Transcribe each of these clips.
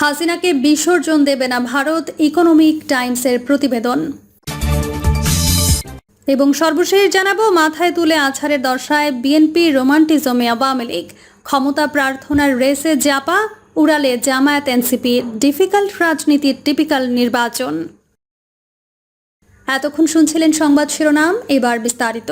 হাসিনাকে বিসর্জন দেবে না ভারত ইকোনমিক টাইমসের প্রতিবেদন। এবং সর্বশেষ জানাব, মাথায় তুলে আছাড়ের দশায় বিএনপি রোমান্টিজমে আওয়ামী লীগ। ক্ষমতা প্রার্থনার রেসে জাপা, উড়ালে জামায়াত এনসিপি, ডিফিকাল্ট রাজনীতির টিপিক্যাল নির্বাচন। এতক্ষণ শুনছিলেন সংবাদ শিরোনাম, এবার বিস্তারিত।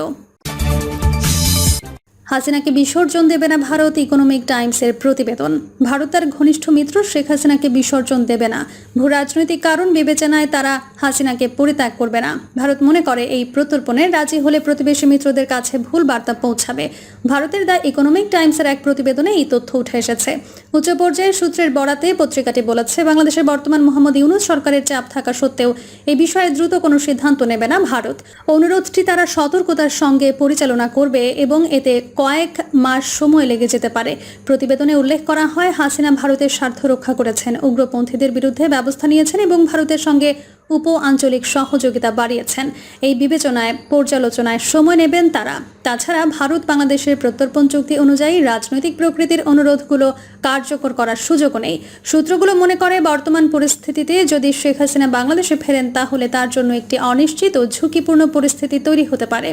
হাসিনাকে বিসর্জন দেবে না ভারত ইকোনমিক টাইমসের প্রতিবেদন। ভারত তার ঘনিষ্ঠ মিত্র শেখ হাসিনাকে বিসর্জন দেবে না। ভূ রাজনৈতিক কারণ বিবেচনায় তারা হাসিনাকে পরিত্যাগ করবে না। ভারত মনে করে এই প্রত্যর্পণে রাজি হলে প্রতিবেশী মিত্রদের কাছে ভুল বার্তা পৌঁছাবে। ভারতের দ্য ইকোনমিক টাইমসের এক প্রতিবেদনে এই তথ্য উঠে এসেছে। উচ্চ পর্যায়ের সূত্রের বরাতে পত্রিকাটি বলেছে, বাংলাদেশের বর্তমান মোহাম্মদ ইউনুস সরকারের চাপ থাকা সত্ত্বেও এই বিষয়ে দ্রুত কোনো সিদ্ধান্ত নেবে না ভারত। অনুরোধটি তারা সতর্কতার সঙ্গে পরিচালনা করবে এবং এতে কয়েক মাস সময় লেগে যেতে পারে। প্রতিবেদনে উল্লেখ করা হয়, হাসিনা ভারতের স্বার্থ রক্ষা করেছেন। উগ্রপন্থীদের বিরুদ্ধে ব্যবস্থা নিয়েছেন এবং ভারতের সঙ্গে উপ আঞ্চলিক সহযোগিতা বাড়িয়েছেন। এই বিবেচনায় পর্যালোচনায় সময় নেবেন তারা। তাছাড়া ভারত বাংলাদেশের প্রত্যর্পণ চুক্তি অনুযায়ী রাজনৈতিক প্রকৃতির অনুরোধগুলো কার্যকর করার সুযোগও নেই। সূত্রগুলো মনে করে, বর্তমান পরিস্থিতিতে যদি শেখ হাসিনা বাংলাদেশে ফেরেন, তাহলে তার জন্য একটি অনিশ্চিত ও ঝুঁকিপূর্ণ পরিস্থিতি তৈরি হতে পারে।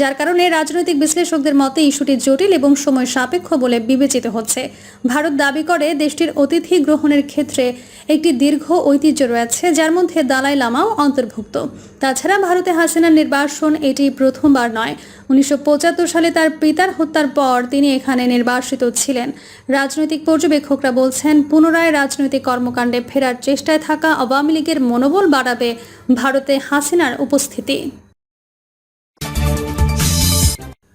যার কারণে রাজনৈতিক বিশ্লেষকদের মতে, ইস্যুটি জটিল এবং সময় সাপেক্ষ বলে বিবেচিত হচ্ছে। ভারত দাবি করে, দেশটির অতিথি গ্রহণের ক্ষেত্রে একটি দীর্ঘ ঐতিহ্য রয়েছে, যার মধ্যে দালাই লামাও অন্তর্ভুক্ত। তাছাড়া ভারতে হাসিনার নির্বাসন এটি প্রথমবার নয়। উনিশশো সালে তার পিতার হত্যার পর তিনি এখানে নির্বাসিত ছিলেন। রাজনৈতিক পর্যবেক্ষকরা বলছেন, পুনরায় রাজনৈতিক কর্মকাণ্ডে ফেরার চেষ্টায় থাকা আওয়ামী লীগের মনোবল বাড়াবে ভারতে হাসিনার উপস্থিতি।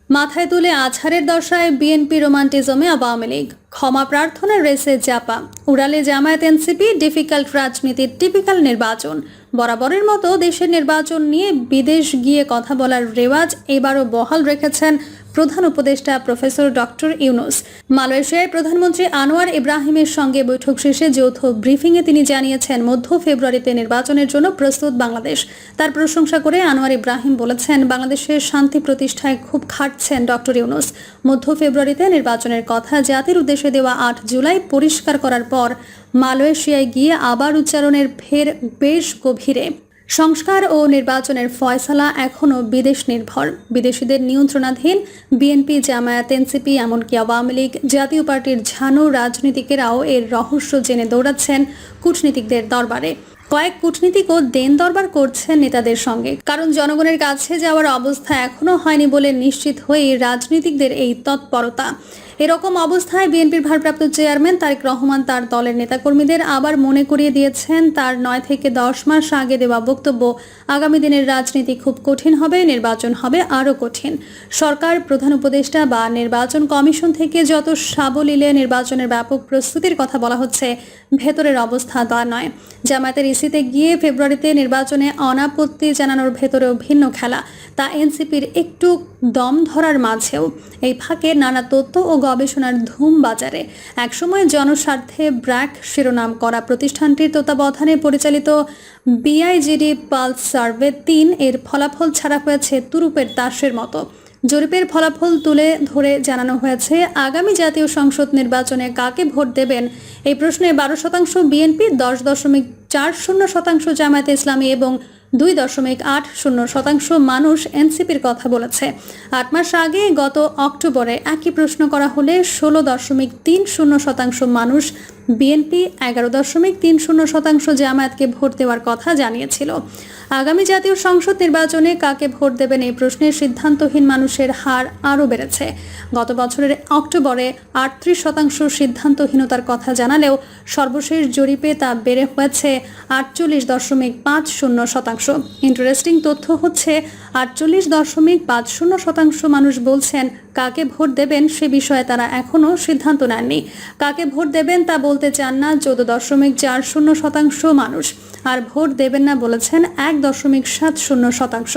মাথায় তুলে আছাড়ের দশায় বিএনপি রোমান্টিজমে আওয়ামী লীগ। ক্ষমা প্রার্থনার রেসে চাপা উড়ালে জামায়াত এনসিপি ডিফিকাল্ট রাজনীতির টিপিক্যাল নির্বাচন। বরাবরের মতো দেশের নির্বাচন নিয়ে বিদেশ গিয়ে কথা বলার রেওয়াজ এবারও বহাল রেখেছেন প্রধান উপদেষ্টা প্রফেসর ডক্টর ইউনুস। মালয়েশিয়ায় প্রধানমন্ত্রী আনোয়ার ইব্রাহিমের সঙ্গে বৈঠক শেষে যৌথ ব্রিফিংয়ে তিনি জানিয়েছেন, মধ্য ফেব্রুয়ারিতে নির্বাচনের জন্য প্রস্তুত বাংলাদেশ। তার প্রশংসা করে আনোয়ার ইব্রাহিম বলেছেন, বাংলাদেশের শান্তি প্রতিষ্ঠায় খুব খাটছেন ডক্টর ইউনুস। মধ্য ফেব্রুয়ারিতে নির্বাচনের কথা জাতির উদ্দেশ্যে দেওয়া আট জুলাই পরিষ্কার করার পর মালয়েশিয়ায় গিয়ে আবার উচ্চারণের ফের বেশ গভীরে। সংস্কার ও নির্বাচনের ফয়সালা এখনও বিদেশ নির্ভর। বিদেশিদের নিয়ন্ত্রণাধীন বিএনপি জামায়াত, এনসিপি এমনকি আওয়ামী লীগ জাতীয় পার্টির ঝানু রাজনীতিকেরাও এর রহস্য জেনে দৌড়াচ্ছেন কূটনীতিকদের দরবারে। কয়েক কূটনীতিকও দেন দরবার করছেন নেতাদের সঙ্গে। কারণ জনগণের কাছে যাওয়ার অবস্থা এখনও হয়নি বলে নিশ্চিত হয়ে রাজনীতিকদের এই তৎপরতা। এরকম অবস্থায় বিএনপির ভারপ্রাপ্ত চেয়ারম্যান তারেক রহমান তার দলের নেতাকর্মীদের আবার মনে করিয়ে দিয়েছেন, তার নয় থেকে দশ মাস আগে দেওয়া বক্তব্য আগামী দিনের রাজনীতি খুব কঠিন হবে, নির্বাচন হবে আরও কঠিন। সরকার, প্রধান উপদেষ্টা বা নির্বাচন কমিশন থেকে যত সাবলীলে নির্বাচনের ব্যাপক প্রস্তুতির কথা বলা হচ্ছে, ভেতরের অবস্থা তা নয়। জামায়াতের ইসিতে গিয়ে ফেব্রুয়ারিতে নির্বাচনে অনাপত্তি জানানোর ভেতরেও ভিন্ন খেলা। তা এনসিপির একটু দম ধরার মাঝেও এই ফাঁকে নানা তথ্য ও গবেষণার ধুম বাজারে। একসময় জনস্বার্থে ব্র্যাক শিরোনাম করা প্রতিষ্ঠানটির তত্ত্বাবধানে পরিচালিত বিআইজিডি পালস সার্ভে তিন এর ফলাফল ছাড়া হয়েছে তুরুপের তাসের মতো। জরিপের ফলাফল তুলে ধরে জানানো হয়েছে, আগামী জাতীয় সংসদ নির্বাচনে কাকে ভোট দেবেন? এই প্রশ্নে বারো শতাংশ বিএনপি, দশ দশমিক চার শূন্য শতাংশ জামায়াতে ইসলামী এবং দুই দশমিক আট শূন্য শতাংশ মানুষ এনসিপির কথা বলেছে। আট মাস আগে গত অক্টোবরে একই প্রশ্ন করা হলে ষোলো দশমিক তিন শূন্য শতাংশ মানুষ বিএনপি এগারো দশমিক তিন শূন্য শতাংশ জামায়াতকে ভোট দেওয়ার কথা জানিয়েছিল। আগামী জাতীয় সংসদ নির্বাচনে কাকে ভোট দেবেন এই প্রশ্নের সিদ্ধান্তহীন মানুষের হার আরও বেড়েছে। গত বছরের অক্টোবরে আটত্রিশ শতাংশ সিদ্ধান্তহীনতার কথা জানালেও সর্বশেষ জরিপে তা বেড়ে হয়েছে আটচল্লিশ দশমিক পাঁচ শূন্য শতাংশ। ইন্টারেস্টিং তথ্য হচ্ছে, আটচল্লিশ দশমিক পাঁচ শূন্য শতাংশ মানুষ বলছেন, কাকে ভোট দেবেন সে বিষয়ে তারা এখনও সিদ্ধান্ত নেননি। কাকে ভোট দেবেন তা বলতে চান না, চোদ্দ দশমিক চার শূন্য শতাংশ মানুষ। আর ভোট দেবেন না বলেছেন এক দশমিক সাত শূন্য শতাংশ।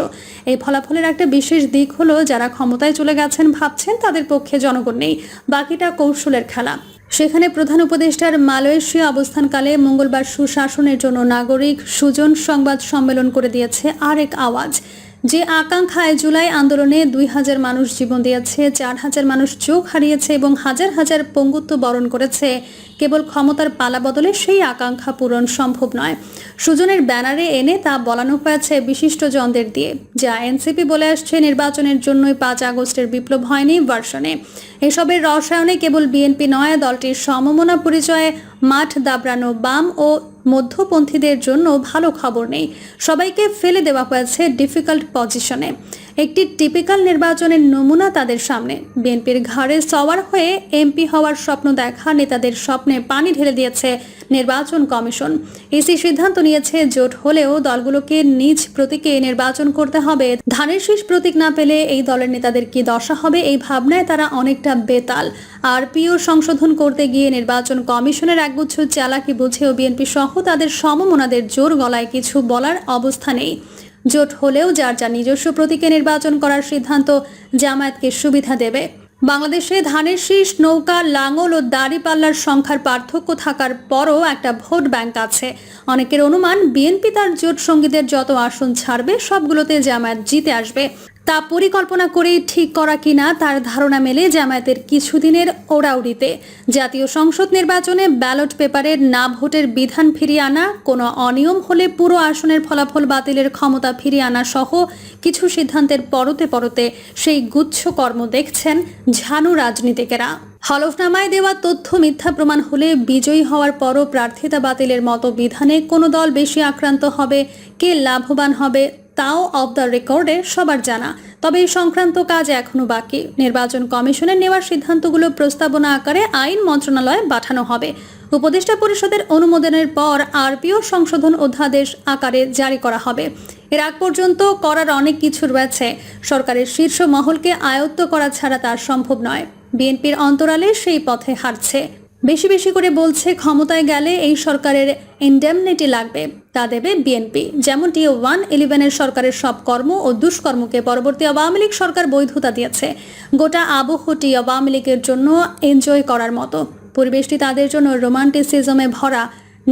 এই ফলাফলের একটা বিশেষ দিক হলো, যারা ক্ষমতায় চলে গেছেন ভাবছেন তাদের পক্ষে জনগণ নেই। বাকিটা কৌশলের খেলা। সেখানে প্রধান উপদেষ্টার মালয়েশিয়া অবস্থানকালে মঙ্গলবার সুশাসনের জন্য নাগরিক সুজন সংবাদ সম্মেলন করে দিয়েছে আরেক আওয়াজ। যে আকাঙ্ক্ষায় জুলাই আন্দোলনে দুই হাজার মানুষ জীবন দিয়েছে, চার হাজার মানুষ চোখ হারিয়েছে এবং হাজার হাজার পঙ্গুত্ব বরণ করেছে, কেবল ক্ষমতার পালা বদলে সেই আকাঙ্ক্ষা পূরণ সম্ভব নয়। সুজনের ব্যানারে এনে তা বলানো হয়েছে বিশিষ্ট জনদের দিয়ে, যা এনসিপি বলে আসছে নির্বাচনের জন্যই পাঁচ আগস্টের বিপ্লব হয়নি ভার্সনে। এসবের রসায়নে কেবল বিএনপি নয়, দলটির সমমনা পরিচয়ে মাঠ দাবড়ানো বাম ও মধ্যপন্থীদের জন্য ভালো খবর নেই। সবাইকে ফেলে দেওয়া হয়েছে ডিফিকাল্ট পজিশনে একটি টিপিক্যাল নির্বাচনের নমুনা তাদের সামনে। বিএনপির ঘাড়ে সওয়ার হয়ে এমপি হওয়ার স্বপ্ন দেখা, নেতাদের স্বপ্নে পানি ঢেলে দিয়েছে নির্বাচন কমিশন। ইসি সিদ্ধান্ত নিয়েছে, জোট হলেও দলগুলোকে নিজ প্রতীকে নির্বাচন করতে হবে। ধানের শীষ প্রতীক না পেলে এই দলের নেতাদের কি দশা হবে? এই ভাবনায় তারা অনেকটা বেতাল। আর পিও সংশোধন করতে গিয়ে নির্বাচন কমিশনের একগুচ্ছ চালাকি বুঝেও বিএনপি সহ তাদের সমমনাদের জোর গলায় কিছু বলার অবস্থা নেই। জোট হলেও যার যার নিজস্ব প্রতীকে নির্বাচন করার সিদ্ধান্ত জামায়াতকে সুবিধা দেবে। বাংলাদেশে ধানের শীষ, নৌকা, লাঙল ও দাড়িপাল্লার সংখ্যার পার্থক্য থাকার পরও একটা ভোট ব্যাংক আছে। অনেকের অনুমান, বিএনপি তার জোট সঙ্গীদের যত আসন ছাড়বে, সবগুলোতে জামায়াত জিতে আসবে। তা পরিকল্পনা করেই ঠিক করা কিনা তার ধারণা মেলে জামায়াতের কিছুদিনের ওড়াউড়িতে। জাতীয় সংসদ নির্বাচনে ব্যালট পেপারের না ভোটের বিধান ফিরিয়ে আনা, কোনো অনিয়ম হলে পুরো আসনের ফলাফল বাতিলের ক্ষমতা ফিরিয়ে আনা সহ কিছু সিদ্ধান্তের পরতে পরতে সেই গুচ্ছ কর্ম দেখছেন ঝানু রাজনীতিকেরা। হলফনামায় দেওয়া তথ্য মিথ্যা প্রমাণ হলে বিজয়ী হওয়ার পরও প্রার্থিতা বাতিলের মতো বিধানে কোনো দল বেশি আক্রান্ত হবে, কে লাভবান হবে তাও অফ দ্য রেকর্ডে সবার জানা। তবে এই সংক্রান্ত কাজ এখনও বাকি। নির্বাচন কমিশনের নেওয়ার সিদ্ধান্তগুলো প্রস্তাবনা আকারে আইন মন্ত্রণালয়ে পাঠানো হবে। উপদেষ্টা পরিষদের অনুমোদনের পর আরপিও সংশোধন অধ্যাদেশ আকারে জারি করা হবে। এর আগ পর্যন্ত করার অনেক কিছু রয়েছে। সরকারের শীর্ষ মহলকে আয়ত্ত করা ছাড়া তা সম্ভব নয়। বিএনপির অন্তরালে সেই পথে হাঁটছে। বেশি বেশি করে বলছে, ক্ষমতায় গেলে এই সরকারের ইন্ডেমনিটি লাগবে, তা দেবে বিএনপি যেমনটি ওয়ান ইলেভেনের সরকারের সব কর্ম ও দুষ্কর্মকে পরবর্তী আওয়ামী লীগ সরকার বৈধতা দিয়েছে। গোটা আবহটি আওয়ামী লীগের জন্য এনজয় করার মতো। পরিবেশটি তাদের জন্য রোমান্টিসিজমে ভরা।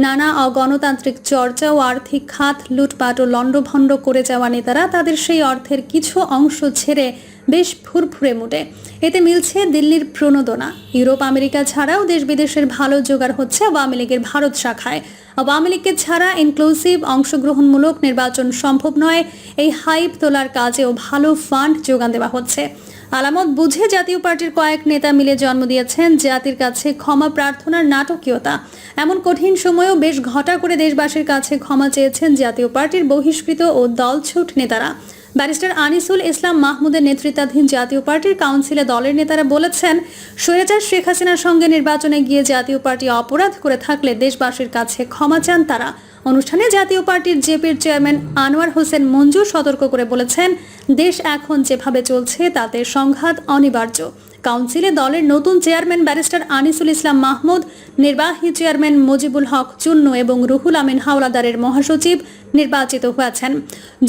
নানা অগণতান্ত্রিক চর্চা ও আর্থিক খাত, লুটপাট ও লণ্ডভণ্ড করে যাওয়া নেতারা তাদের সেই অর্থের কিছু অংশ ছেড়ে বেশ ফুরফুরে মুটে। এতে মিলছে দিল্লির প্রণোদনা। ইউরোপ, আমেরিকা ছাড়াও দেশ বিদেশের ভালো জোগাড় হচ্ছে আওয়ামী লীগের ভারত শাখায়। আওয়ামী লীগকে ছাড়া ইনক্লুসিভ অংশগ্রহণমূলক নির্বাচন সম্ভব নয়। এই হাইপ তোলার কাজেও ভালো ফান্ড যোগান দেওয়া হচ্ছে। আলামত বুঝে জাতীয় পার্টির কয়েক নেতা মিলে জন্ম দিয়েছেন জাতির কাছে ক্ষমা প্রার্থনার নাটকীয়তা। এমন কঠিন সময়েও বেশ ঘটা করে দেশবাসীর কাছে ক্ষমা চেয়েছেন জাতীয় পার্টির বহিষ্কৃত ও দলছুট নেতারা। ব্যারিস্টার আনিসুল ইসলাম মাহমুদের নেতৃত্বাধীন জাতীয় পার্টির কাউন্সিলে দলের নেতারা বলেছেন, স্বৈরাচার শেখ হাসিনার সঙ্গে নির্বাচনে গিয়ে জাতীয় পার্টি অপরাধ করে থাকলে দেশবাসীর কাছে ক্ষমা চান তারা। অনুষ্ঠানে জাতীয় পার্টির জেপির চেয়ারম্যান আনোয়ার হোসেন মঞ্জু সতর্ক করে বলেছেন, দেশ এখন যেভাবে চলছে তাতে সংঘাত অনিবার্য। কাউন্সিলে দলের নতুন চেয়ারম্যান ব্যারিস্টার আনিসুল ইসলাম মাহমুদ, নির্বাহী চেয়ারম্যান মুজিবুল হক চুন্নু এবং রুহুল আমিন হাওলাদারের মহাসচিব নির্বাচিত হয়েছেন।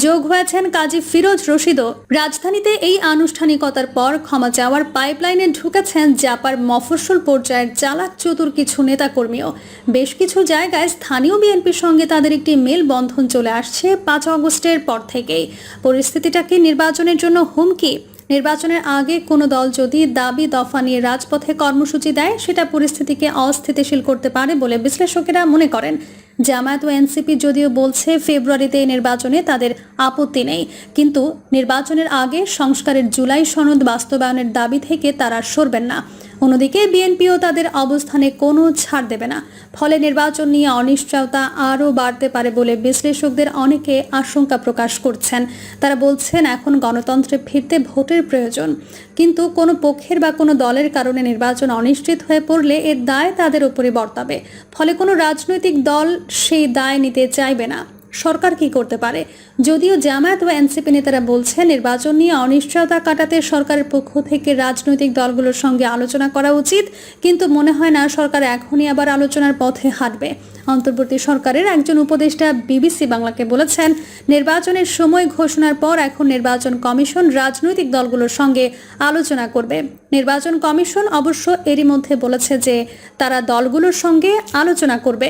যোগ হয়েছেন কাজী ফিরোজ রশিদও। রাজধানীতে এই আনুষ্ঠানিকতার পর ক্ষমা চাওয়ার পাইপলাইনে ঢুকেছেন জাপার মফস্বল পর্যায়ের চালাক চতুর কিছু নেতাকর্মীও। বেশ কিছু জায়গায় স্থানীয় বিএনপির সঙ্গে তাদের একটি মেল বন্ধন চলে আসছে পাঁচ অগস্টের পর থেকেই। পরিস্থিতিটাকে নির্বাচনের জন্য হুমকি? নির্বাচনের আগে কোনো দল যদি দাবি দফা নিয়ে রাজপথে কর্মসূচি দেয়, সেটা পরিস্থিতিকে অস্থিতিশীল করতে পারে বলে বিশ্লেষকেরা মনে করেন। জামায়াত ও এনসিপি যদিও বলছে ফেব্রুয়ারিতে নির্বাচনে তাদের আপত্তি নেই, কিন্তু নির্বাচনের আগে সংস্কারের জুলাই সনদ বাস্তবায়নের দাবি থেকে তারা সরবেন না। অন্যদিকে বিএনপিও তাদের অবস্থানে কোনো ছাড় দেবে না। ফলে নির্বাচন নিয়ে অনিশ্চয়তা আরও বাড়তে পারে বলে বিশ্লেষকদের অনেকে আশঙ্কা প্রকাশ করছেন। তারা বলছেন, এখন গণতন্ত্রে ফিরতে ভোটের প্রয়োজন। কিন্তু কোনো পক্ষের বা কোনো দলের কারণে নির্বাচন অনিশ্চিত হয়ে পড়লে এর দায় তাদের উপরে বর্তাবে। ফলে কোনো রাজনৈতিক দল সেই দায় নিতে চাইবে না। সরকার কি করতে পারে? যদিও জামায়াত ও এনসিপি নেতারা বলছে নির্বাচন নিয়ে অনিশ্চয়তা কাটাতে সরকারের পক্ষ থেকে রাজনৈতিক দলগুলোর সঙ্গে আলোচনা করা উচিত, কিন্তু মনে হয় না সরকার এখনই আবার আলোচনার পথে হাঁটবে। অন্তর্বর্তী সরকারের একজন উপদেষ্টা বিবিসি বাংলাকে বলেছেন, নির্বাচনের সময় ঘোষণার পর এখন নির্বাচন কমিশন রাজনৈতিক দলগুলোর সঙ্গে আলোচনা করবে। নির্বাচন কমিশন অবশ্য এরই মধ্যে বলেছে যে তারা দলগুলোর সঙ্গে আলোচনা করবে।